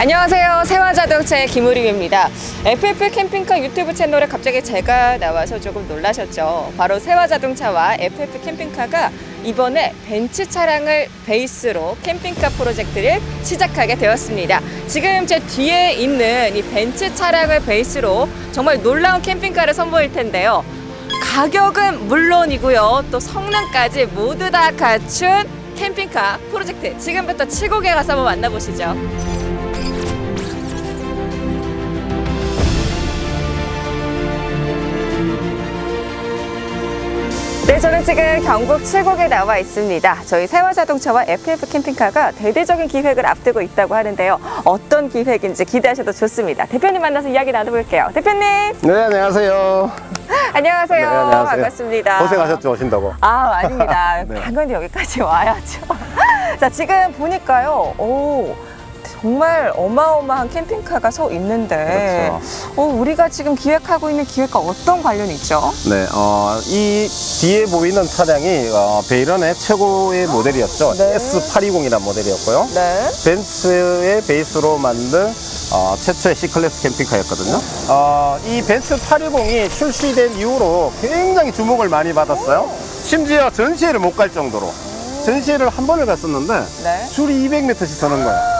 안녕하세요. 세화자동차의 김우림입니다. FF 캠핑카 유튜브 채널에 갑자기 제가 나와서 조금 놀라셨죠. 바로 세화자동차와 FF 캠핑카가 이번에 벤츠 차량을 베이스로 캠핑카 프로젝트를 시작하게 되었습니다. 지금 제 뒤에 있는 이 벤츠 차량을 베이스로 정말 놀라운 캠핑카를 선보일 텐데요. 가격은 물론이고요. 또 성능까지 모두 다 갖춘 캠핑카 프로젝트. 지금부터 칠곡에 가서 한번 만나보시죠. 네, 저는 지금 경북 칠곡에 나와 있습니다. 저희 세화자동차와 FF 캠핑카가 대대적인 기획을 앞두고 있다고 하는데요. 어떤 기획인지 기대하셔도 좋습니다. 대표님 만나서 이야기 나눠볼게요. 대표님, 네, 안녕하세요. 안녕하세요. 네, 안녕하세요. 반갑습니다. 고생하셨죠, 오신다고. 아, 아닙니다. 네. 당연히 여기까지 와야죠. 자, 지금 보니까요. 오, 정말 어마어마한 캠핑카가 서 있는데, 그렇죠. 어, 우리가 지금 기획하고 있는 기획과 어떤 관련이 있죠? 네, 어, 이 뒤에 보이는 차량이 어, 베이런의 최고의 모델이었죠. 네. S820이라는 모델이었고요. 네. 벤츠의 베이스로 만든 어, 최초의 C클래스 캠핑카였거든요. 어, 이 벤츠 820이 출시된 이후로 굉장히 주목을 많이 받았어요. 심지어 전시회를 못 갈 정도로. 전시회를 한 번을 갔었는데 네. 줄이 200m씩 서는 거예요.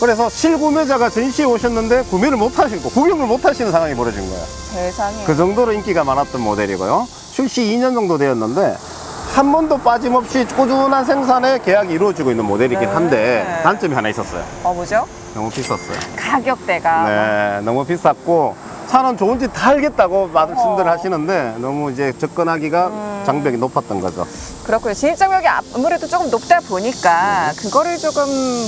그래서 실구매자가 전시에 오셨는데 구매를 못 하시고 구경을 못 하시는 상황이 벌어진 거예요. 세상에. 그 정도로 인기가 많았던 모델이고요. 출시 2년 정도 되었는데 한 번도 빠짐없이 꾸준한 생산에 계약이 이루어지고 있는 모델이긴 네. 한데 단점이 하나 있었어요. 어, 뭐죠? 너무 비쌌어요. 가격대가. 네, 너무 비쌌고 차는 좋은 짓 다 알겠다고 말씀들 하시는데 너무 이제 접근하기가 음. 장벽이 높았던 거죠. 그렇고요. 진입장벽이 아무래도 조금 높다 보니까 그거를 조금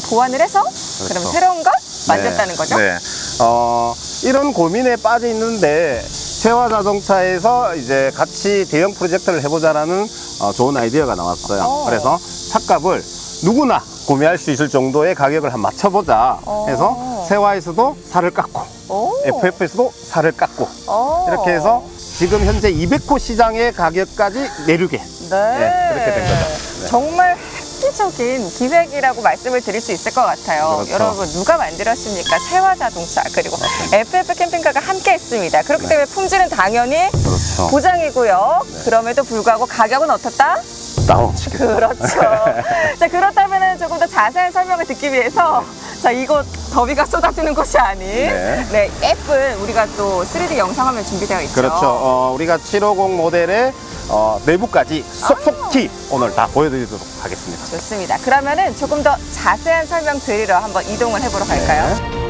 보완을 해서 그럼 그렇죠. 새로운 거 만들었다는 네, 거죠? 네. 어, 이런 고민에 빠져 있는데 세화 자동차에서 이제 같이 대형 프로젝트를 해보자라는 어, 좋은 아이디어가 나왔어요. 어. 그래서 차값을 누구나 구매할 수 있을 정도의 가격을 한 맞춰보자 어. 해서 세화에서도 살을 깎고 오. FF에서도 살을 깎고 어. 이렇게 해서 지금 현재 200호 시장의 가격까지 내리게 네. 네, 그렇게 된 거죠. 네. 정말 획기적인 기획이라고 말씀을 드릴 수 있을 것 같아요. 그렇죠. 여러분 누가 만들었습니까? 세화 자동차 그리고 FF 캠핑카가 함께 했습니다. 그렇기 때문에 품질은 당연히 그렇죠. 보장이고요. 그럼에도 불구하고 가격은 어떻다? 다운. 그렇죠. 자 그렇다면 조금 더 자세한 설명을 듣기 위해서 자 이곳 더위가 쏟아지는 곳이 아닌 네. 네, 예쁜 우리가 또 3D 영상 화면 준비되어 있죠. 그렇죠. 어, 우리가 750 모델의 어, 내부까지 쏙쏙히 오늘 다 보여드리도록 하겠습니다. 좋습니다. 그러면은 조금 더 자세한 설명 드리러 한번 이동을 해보러 갈까요? 네.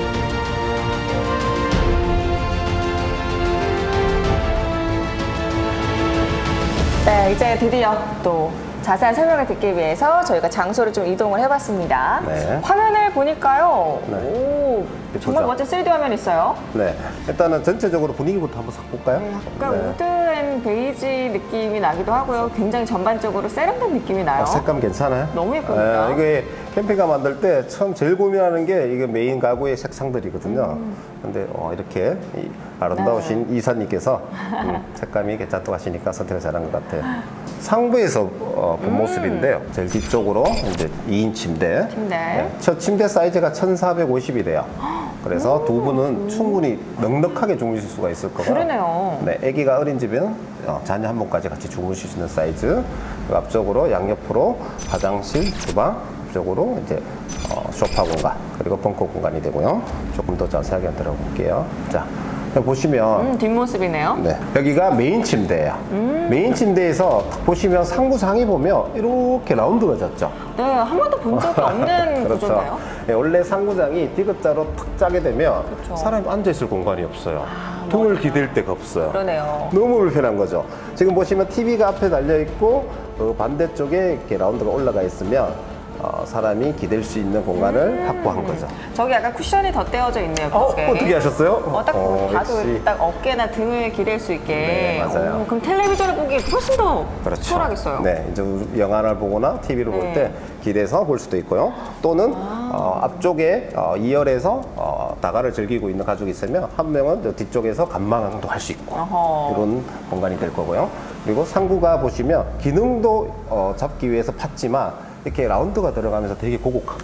네, 이제 드디어 또 자세한 설명을 듣기 위해서 저희가 장소를 좀 이동을 해봤습니다. 네. 화면을 보니까요. 네. 오, 정말 보자. 멋진 3D 화면 있어요. 네. 일단은 전체적으로 분위기부터 한번 싹 볼까요? 네, 약간 우드 앤 베이지 느낌이 나기도 하고요. 굉장히 전반적으로 세련된 느낌이 나요. 어, 색감 괜찮아요? 너무 예쁩니다. 네, 이게 캠핑카 만들 때 처음 제일 고민하는 게 이게 메인 가구의 색상들이거든요. 근데 어, 이렇게 이 아름다우신 네. 이사님께서 음, 색감이 괜찮다고 하시니까 선택을 잘한 것 같아요. 상부에서 어, 본 모습인데요. 제일 뒤쪽으로 이제 2인 침대. 침대. 첫 침대 사이즈가 1,450이래요. 그래서 두 분은 충분히 넉넉하게 주무실 수가 있을 거고. 그러네요. 네, 아기가 어린 집에는 어, 자녀 한 분까지 같이 주무실 수 있는 사이즈. 앞쪽으로 양옆으로 화장실, 주방, 앞쪽으로 이제 어, 소파 공간 그리고 벙커 공간이 되고요. 조금 더 자세하게 들어볼게요. 자, 보시면 음, 뒷모습이네요. 네, 여기가 메인 침대예요. 메인 침대에서 딱 보시면 상부 상이 보면 이렇게 라운드가 졌죠. 네, 한 번도 본 적이 없는 그렇죠. 구조네요. 네, 원래 상부장이 디귿자로 탁 짜게 되면 그렇죠. 아, 사람이 앉아 있을 공간이 없어요. 등을 기댈 데가 없어요. 그러네요. 너무 불편한 거죠. 지금 보시면 TV가 앞에 달려 있고 그 반대쪽에 이렇게 라운드가 올라가 있으면 어, 사람이 기댈 수 있는 공간을 확보한 거죠. 저기 약간 쿠션이 덧대어져 있네요. 어, 벽에. 어떻게 하셨어요? 어, 딱 어, 봐도 역시. 딱 어깨나 등을 기댈 수 있게. 네, 맞아요. 오, 그럼 텔레비전을 보기 훨씬 더 그렇죠. 수월하겠어요. 네, 이제 영화를 보거나 TV를 네. 볼때 길에서 볼 수도 있고요. 또는 어, 앞쪽에 어, 2열에서 어, 다가를 즐기고 있는 가족이 있으면 한 명은 저 뒤쪽에서 간망도 할 수 있고 어허. 이런 공간이 될 거고요. 그리고 상부가 보시면 기능도 어, 잡기 위해서 팠지만 이렇게 라운드가 들어가면서 되게 고급한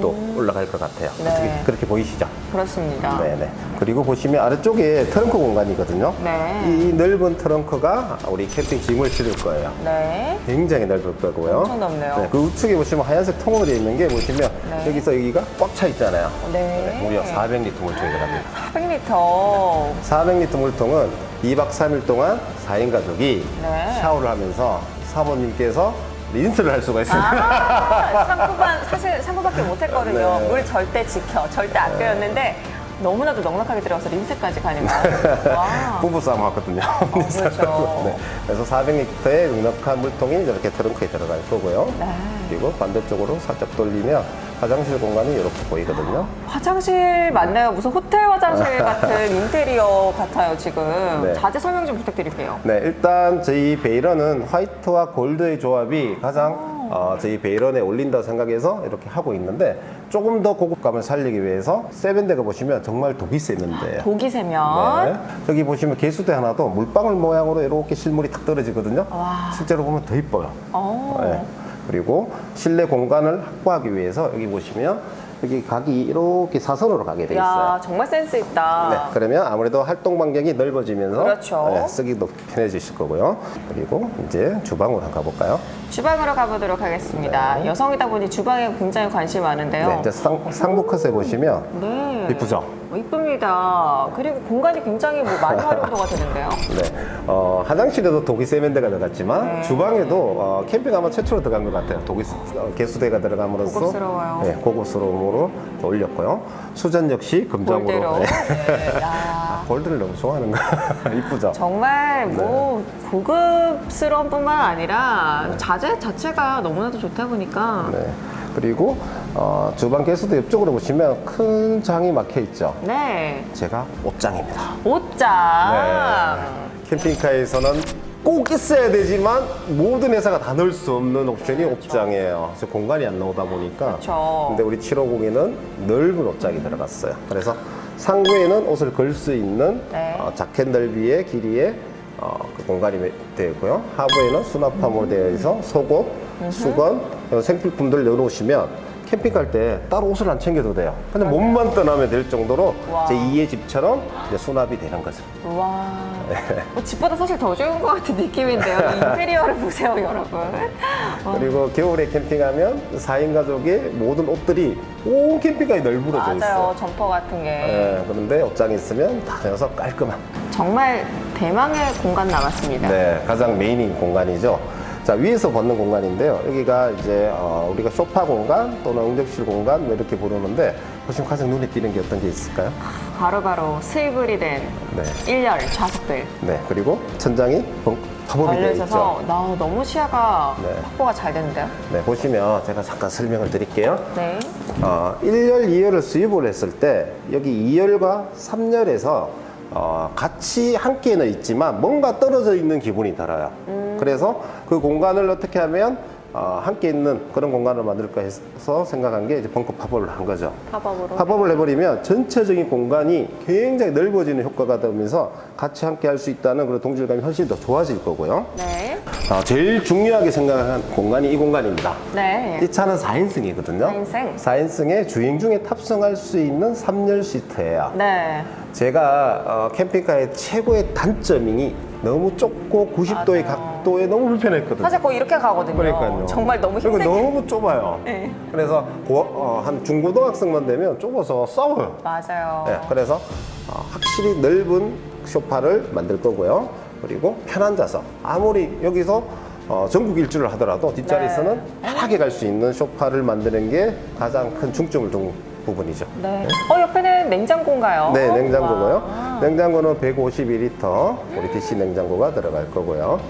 또 올라갈 것 같아요. 네. 어떻게 그렇게 보이시죠? 그렇습니다. 네네. 그리고 보시면 아래쪽에 트렁크 공간이거든요. 네. 이 넓은 트렁크가 우리 캠핑 짐을 실을 거예요. 네. 굉장히 넓을 거고요. 엄청 넓네요. 그 우측에 보시면 하얀색 통으로 되어 있는 게 보시면 네. 여기서 여기가 꽉 차 있잖아요. 네. 무려 400리터 물통이 들어갑니다. 400리터. 400리터 물통은 2박 3일 동안 4인 가족이 네. 샤워를 하면서 사모님께서 린스를 할 수가 있습니다. 아, 샴푸만 사실 샴푸밖에 못했거든요. 네. 물 절대 지켜, 절대 아껴였는데 너무나도 넉넉하게 들어가서 린스까지 가니까. 와. 부부 싸움 하거든요. 그렇죠. 네. 그래서 400리터의 넉넉한 물통이 이렇게 트렁크에 들어갈 거고요. 네. 그리고 반대쪽으로 살짝 돌리면 화장실 공간이 이렇게 보이거든요. 화장실 맞나요? 무슨 호텔 화장실 같은 인테리어 같아요, 지금. 네. 자재 설명 좀 부탁드릴게요. 네, 일단 저희 베이런은 화이트와 골드의 조합이 가장 어, 저희 베이런에 올린다고 생각해서 이렇게 하고 있는데 조금 더 고급감을 살리기 위해서 세븐데가 보시면 정말 독이 세면대예요. 독이 세면. 네. 여기 보시면 개수대 하나도 물방울 모양으로 이렇게 실물이 탁 떨어지거든요. 와. 실제로 보면 더 이뻐요. 어. 네. 그리고 실내 공간을 확보하기 위해서 여기 보시면 여기 각이 이렇게 사선으로 가게 돼 있어요. 야, 정말 센스 있다. 네, 그러면 아무래도 활동 반경이 넓어지면서 그렇죠. 네, 쓰기도 편해지실 거고요. 그리고 이제 주방으로 한번 가볼까요? 주방으로 가보도록 하겠습니다. 여성이다 보니 주방에 굉장히 관심이 많은데요. 네, 이제 상, 상부 컷에 보시면 네. 이쁘죠? 어, 이쁩니다. 그리고 공간이 굉장히 뭐 많이 활용도가 되는데요. 네, 어, 화장실에도 독일 세면대가 들어갔지만 네. 주방에도 어, 캠핑 아마 최초로 들어간 것 같아요. 독일 어, 개수대가 들어감으로써 고급스러워요. 네, 고급스러움으로 올렸고요. 수전 역시 금장으로. 골대로. 네. 네. 야, 골드를 너무 좋아하는 거 이쁘죠? 정말 뭐 네. 고급스러운 뿐만 아니라 자재 자체가 너무나도 좋다 보니까 네. 그리고 어, 주방 개수대 옆쪽으로 보시면 큰 장이 막혀 있죠. 네. 제가 옷장입니다. 옷장. 네. 캠핑카에서는 꼭 있어야 되지만 모든 회사가 다 넣을 수 없는 옵션이 옷장이에요. 그래서 공간이 안 나오다 보니까. 그렇죠. 근데 우리 750에는 넓은 옷장이 들어갔어요. 그래서 상부에는 옷을 걸 수 있는 네. 어, 자켓 넓이의 길이의 어, 그 공간이 되어 있고요. 하부에는 수납함으로 되어 있어 속옷, 수건, 이런 생필품들 넣어놓으시면 캠핑 갈 때 따로 옷을 안 챙겨도 돼요. 그냥 몸만 떠나면 될 정도로 와. 제 2의 집처럼 이제 수납이 되는 거죠. 와. 네. 뭐 집보다 사실 더 좋은 것 같은 느낌인데요. 이 인테리어를 보세요, 여러분. 어. 그리고 겨울에 캠핑하면 4인 가족의 모든 옷들이 온 캠핑카에 널브러져 맞아요. 있어요. 점퍼 같은 게. 예, 그런데 옷장에 있으면 다 되어서 깔끔한. 정말 대망의 공간 남았습니다. 네, 가장 메인인 공간이죠. 자, 위에서 벗는 공간인데요. 여기가 이제 어, 우리가 소파 공간 또는 응접실 공간 뭐 이렇게 부르는데 보시면 가장 눈에 띄는 게 어떤 게 있을까요? 바로바로 수입을이 된 네. 일렬 좌석들 네, 그리고 천장이 벙- 팝업이 되어 걸려 있죠. 있어서 나 너무 시야가 네. 확보가 잘 되는데요. 네, 보시면 제가 잠깐 설명을 드릴게요. 네. 어, 1열, 2열을 수입을 했을 때 여기 2열과 3열에서 어, 같이 함께는 있지만 뭔가 떨어져 있는 기분이 들어요. 그래서 그 공간을 어떻게 하면 어, 함께 있는 그런 공간을 만들까 해서 생각한 게 이제 벙커 팝업을 한 거죠. 팝업으로. 팝업을 해버리면 전체적인 공간이 굉장히 넓어지는 효과가 되면서 같이 함께 할 수 있다는 그런 동질감이 훨씬 더 좋아질 거고요. 네. 어, 제일 중요하게 생각한 공간이 이 공간입니다. 네. 이 차는 4인승이거든요. 4인승. 4인승에 주행 중에 탑승할 수 있는 3열 시트예요. 네. 제가 어, 캠핑카의 최고의 단점이 너무 좁고 90도의 맞아요. 각도에 너무 불편했거든요. 사실 거의 이렇게 가거든요. 그러니까요. 정말 너무 그리고 힘들게. 너무 좁아요. 네. 그래서 고- 어, 한 중고등학생만 되면 좁아서 싸워요. 맞아요. 네, 그래서 어, 확실히 넓은 소파를 만들 거고요. 그리고 편한 좌석. 아무리 여기서 어, 전국 일주를 하더라도 뒷자리에서는 네. 편하게 갈 수 있는 소파를 만드는 게 가장 큰 중점을 둔 부분이죠. 네. 어, 옆에는 냉장고인가요? 네, 냉장고고요. 와. 냉장고는 152리터 우리 DC 냉장고가 들어갈 거고요.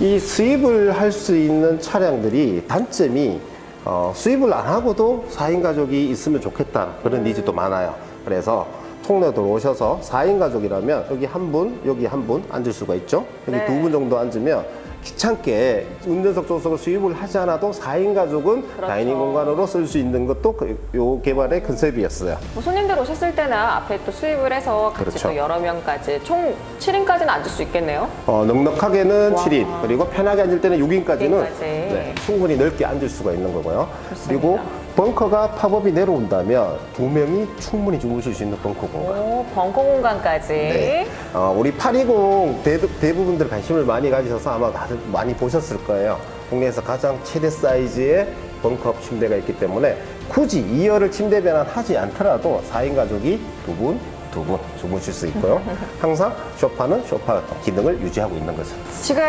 이 수입을 할 수 있는 차량들이 단점이 어, 수입을 안 하고도 4인 가족이 있으면 좋겠다 그런 니즈도 많아요. 그래서 통로 들어오셔서 4인 가족이라면 여기 한 분, 여기 한 분 앉을 수가 있죠. 여기 네. 두 분 정도 앉으면 귀찮게 운전석 조석을 수입을 하지 않아도 4인 가족은 그렇죠. 다이닝 공간으로 쓸 수 있는 것도 그- 요 개발의 컨셉이었어요. 뭐 손님들 오셨을 때는 앞에 또 수입을 해서 같이 그렇죠. 또 여러 명까지 총 7인까지는 앉을 수 있겠네요. 어, 넉넉하게는 와. 7인, 그리고 편하게 앉을 때는 6인까지는 6인까지. 충분히 넓게 앉을 수가 있는 거고요. 좋습니다. 그리고 벙커가 팝업이 내려온다면 두 명이 충분히 주무실 수 있는 벙커 공간. 오, 벙커 공간까지. 네. 어, 우리 820 대, 대부분들 관심을 많이 가지셔서 아마 다들 많이 보셨을 거예요. 국내에서 가장 최대 사이즈의 벙커업 침대가 있기 때문에 굳이 2열을 침대 변환하지 않더라도 4인 가족이 두 분, 두분 주무실 수 있고요. 항상 쇼파는 쇼파 기능을 유지하고 있는 거죠. 지금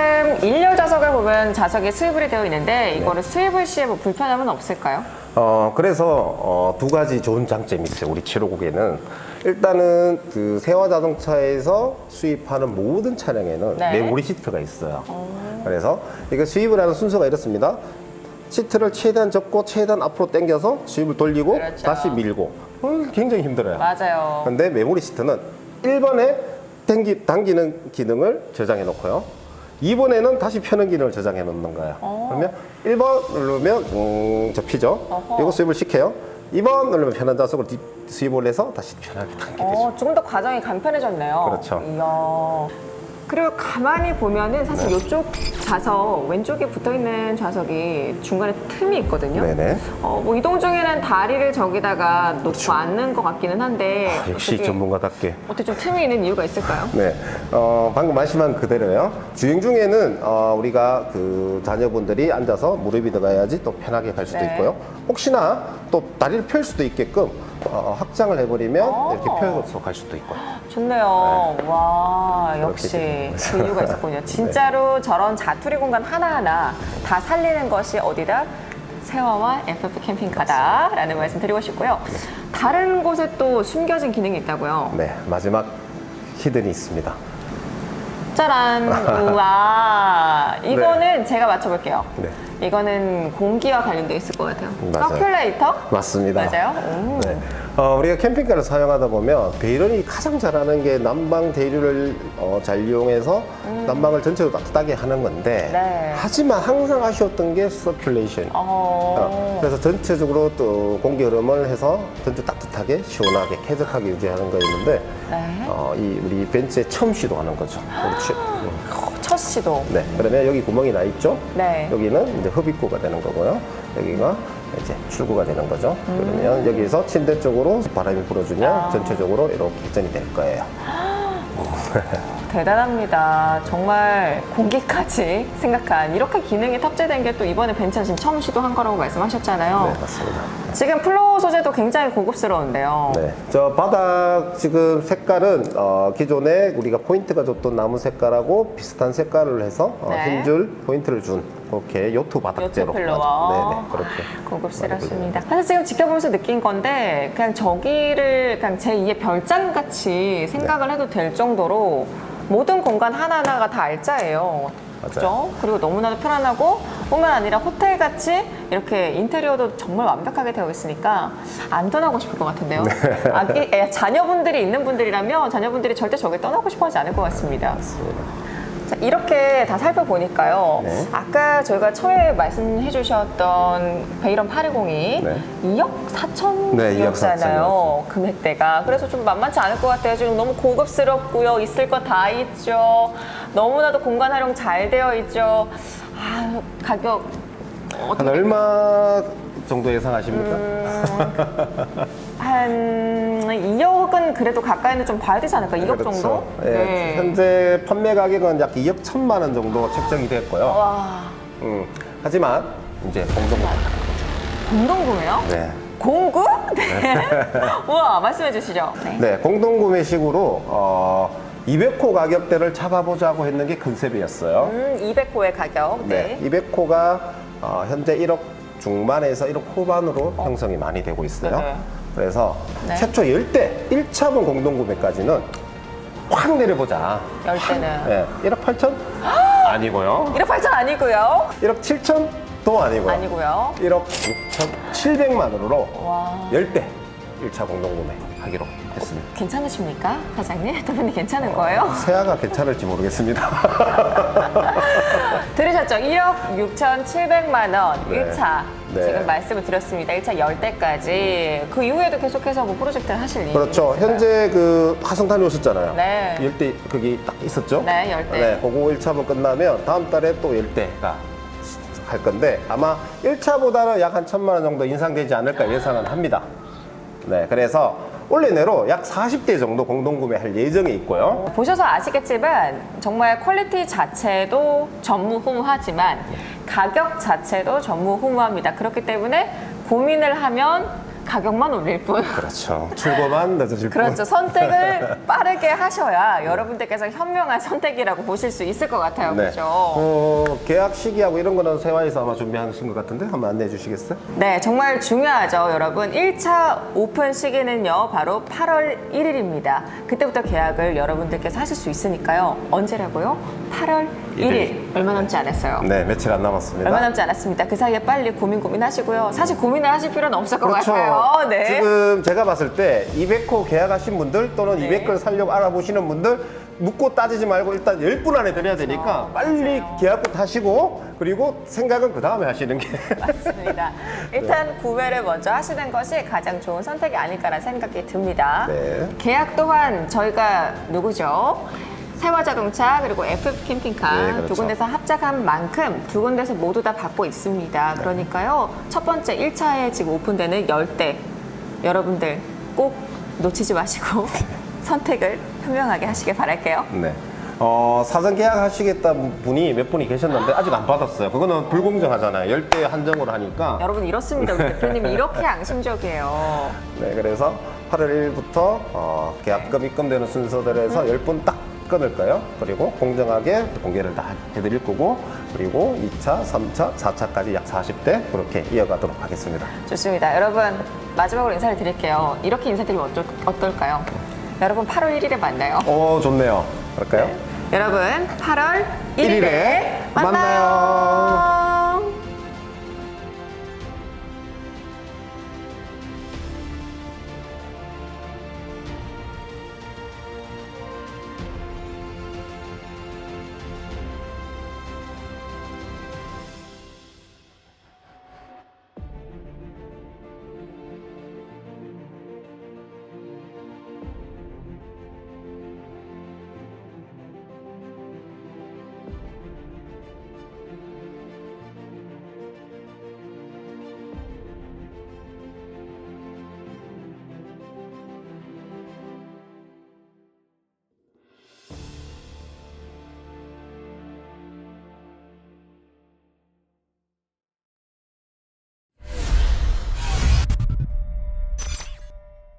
일렬 좌석을 보면 좌석이 스위블이 되어 있는데 이거를 스위블 시에 뭐 불편함은 없을까요? 어, 그래서 어, 두 가지 좋은 장점이 있어요. 우리 750에는 일단은 그 세화 자동차에서 수입하는 모든 차량에는 네. 메모리 시트가 있어요. 그래서 이거 수입을 하는 순서가 이렇습니다. 시트를 최대한 접고 최대한 앞으로 당겨서 수입을 돌리고 그렇죠. 다시 밀고 어, 굉장히 힘들어요. 맞아요. 근데 메모리 시트는 1번에 당기, 당기는 기능을 저장해 놓고요. 2번에는 다시 펴는 기능을 저장해 놓는 거예요. 그러면 1번 누르면 음, 접히죠. 어허. 그리고 수입을 시켜요. 2번 누르면 편한 좌석으로 뒤- 수입을 해서 다시 편하게 당기게 되죠. 어, 조금 더 과정이 간편해졌네요. 그렇죠. 이야. 그리고 가만히 보면은 사실 네. 이쪽 좌석 왼쪽에 붙어 있는 좌석이 중간에 틈이 있거든요. 네네. 어, 뭐 이동 중에는 다리를 저기다가 놓고 앉는 것 같기는 한데 그렇죠. 아, 역시 어떻게, 전문가답게. 어떻게 좀 틈이 있는 이유가 있을까요? 네, 어, 방금 말씀한 그대로요. 주행 중에는 어, 우리가 그 자녀분들이 앉아서 무릎이 들어가야지 또 편하게 갈 수도 네. 있고요. 혹시나 또 다리를 펼 수도 있게끔 어, 확장을 해버리면 어. 이렇게 펴서 갈 수도 있고. 좋네요. 와, 그렇게 역시 되는 그 이유가 있었군요. 진짜로 저런 자투리 공간 하나하나 다 살리는 것이 어디다? 세화와 FF 캠핑카다라는 말씀 드리고 싶고요. 다른 곳에 또 숨겨진 기능이 있다고요. 네, 마지막 히든이 있습니다. 짜란! 우와! 이거는 제가 맞춰볼게요. 네. 이거는 공기와 관련돼 있을 것 같아요. 맞아요. 서큘레이터? 맞습니다. 맞아요? 오. 네. 어, 우리가 캠핑카를 사용하다 보면 베이런이 가장 잘하는 게 난방 대류를 어, 잘 이용해서 난방을 전체로 따뜻하게 하는 건데 음. 네. 하지만 항상 아쉬웠던 게 서큘레이션. 어, 어. 그래서 전체적으로 또 공기 흐름을 해서 전체 따뜻하게 시원하게 쾌적하게 유지하는 거였는데 네. 어, 이 우리 벤츠에 처음 시도하는 거죠. 우리 취- 음. 첫 시도. 네, 그러면 여기 구멍이 나 있죠? 네. 여기는 이제 흡입구가 되는 거고요. 여기가 이제 출구가 되는 거죠. 음. 그러면 여기서 침대 쪽으로 바람이 불어주면 아. 전체적으로 이렇게 개전이 될 거예요. 대단합니다. 정말 공기까지 생각한 이렇게 기능이 탑재된 게 또 이번에 벤츠가 지금 처음 시도한 거라고 말씀하셨잖아요. 네, 맞습니다. 지금 플로어 소재도 굉장히 고급스러운데요. 네, 저 바닥 지금 색깔은 어, 기존에 우리가 포인트가 줬던 나무 색깔하고 비슷한 색깔을 해서 어, 네. 흰줄 포인트를 준 그렇게 요트 바닥재로. 요트 플로어. 네, 네, 그렇게. 고급스럽습니다. 사실 지금 지켜보면서 느낀 건데 그냥 저기를 그냥 제 2의 별장 같이 생각을 해도 될 정도로 모든 공간 하나하나가 다 알짜예요. 그죠? 그리고 너무나도 편안하고 뿐만 아니라 호텔 같이 이렇게 인테리어도 정말 완벽하게 되어 있으니까 안 떠나고 싶을 것 같은데요. 네. 아기, 애, 자녀분들이 있는 분들이라면 자녀분들이 절대 저기 떠나고 싶어 하지 않을 것 같습니다. 자, 이렇게 다 살펴보니까요. 네. 아까 저희가 처음에 말씀해 주셨던 베이런 820이 네. 2억 4천이었잖아요. 네, 2억 4천이었죠. 금액대가. 그래서 좀 만만치 않을 것 같아요. 지금 너무 고급스럽고요. 있을 거 다 있죠. 너무나도 공간 활용 잘 되어 있죠. 아, 가격 한 얼마 정도 예상하십니까? 음. 한 2억은 그래도 가까이는 좀 봐야 되지 않을까? 2억 정도? 예, 현재 판매 가격은 약 2억 1천만 원 정도 책정이 됐고요. 와, 음, 하지만 이제 공동 공동구매요? 네. 공구? 네. 우와, 말씀해 주시죠. 네. 네, 공동 구매식으로 어, 200호 가격대를 잡아보자고 했는 게 컨셉이었어요. 음, 200호의 가격. 네, 네. 200호가 어, 현재 1억 중반에서 1억 후반으로 형성이 많이 되고 있어요. 어. 네네. 그래서 네. 최초 10대 1차분 공동 구매까지는 확 내려보자. 열 대는. 네, 1억 8천? 아니고요. 1억 8천 아니고요. 1억 7천? 도 아니고요. 아니고요. 1억 6천 7백만 원으로 와. 10대 1차 공동구매 하기로 했습니다. 괜찮으십니까? 사장님? 대표님 괜찮은 거예요? 세아가 괜찮을지 모르겠습니다. 들으셨죠? 1억 6,700만 원 네. 1차. 네. 지금 말씀을 드렸습니다. 1차 10대까지. 그 이후에도 계속해서 뭐 프로젝트를 하실 일이 그렇죠. 있을까요? 현재 그 화성탄이 오셨잖아요. 네. 10대 거기 딱 있었죠? 네, 10대. 네, 그거 1차분 끝나면 다음 달에 또 10대가 할 건데 아마 1차보다는 약 한 천만 원 정도 인상되지 않을까 예상은 합니다. 네, 그래서 올해 내로 약 40대 정도 공동구매할 예정에 있고요. 보셔서 아시겠지만 정말 퀄리티 자체도 전무후무하지만 가격 자체도 전무후무합니다. 그렇기 때문에 고민을 하면 가격만 올릴 뿐. 그렇죠. 출고만 늦어질 뿐. 그렇죠. 선택을 빠르게 하셔야 여러분들께서 현명한 선택이라고 보실 수 있을 것 같아요. 네. 그렇죠? 어, 계약 시기하고 이런 거는 세화에서 아마 준비하신 것 같은데 한번 안내해 주시겠어요? 네, 정말 중요하죠, 여러분. 1차 오픈 시기는요, 바로 8월 1일입니다. 그때부터 계약을 여러분들께서 하실 수 있으니까요. 언제라고요? 8월 1일. 일일. 얼마 남지 않았어요. 네, 며칠 안 남았습니다. 얼마 남지 않았습니다. 그 사이에 빨리 고민 고민하시고요. 사실 고민을 하실 필요는 없을 것 그렇죠. 같아요. 네. 지금 제가 봤을 때 200호 계약하신 분들 또는 네. 200걸 살려고 알아보시는 분들 묻고 따지지 말고 일단 10분 안에 드려야 되니까 빨리 맞아요. 계약부터 하시고 그리고 생각은 그 다음에 하시는 게 맞습니다. 일단 구매를 먼저 하시는 것이 가장 좋은 선택이 아닐까라는 생각이 듭니다. 네. 계약 또한 저희가 누구죠? 세화자동차 그리고 FF 캠핑카 네, 그렇죠. 두 군데서 합작한 만큼 두 군데서 모두 다 받고 있습니다. 네. 그러니까요. 첫 번째 1차에 지금 오픈되는 열대 여러분들 꼭 놓치지 마시고 선택을 현명하게 하시길 바랄게요. 네. 어, 사전 계약하시겠다 분이 몇 분이 계셨는데 아직 안 받았어요. 그거는 불공정하잖아요. 열대 한정으로 하니까. 여러분 이렇습니다. 우리 대표님이 이렇게 양심적이에요. 네, 그래서 8월 1일부터 어, 계약금 입금되는 순서대로해서 음. 10분 딱 끊을까요? 그리고 공정하게 공개를 다 해드릴 거고 그리고 2차, 3차, 4차까지 약 40대 그렇게 이어가도록 하겠습니다. 좋습니다. 여러분 마지막으로 인사를 드릴게요. 이렇게 인사드리면 어떨, 어떨까요? 여러분 8월 1일에 만나요. 오, 좋네요. 그럴까요? 여러분 8월 1일에, 1일에 만나요. 만나요.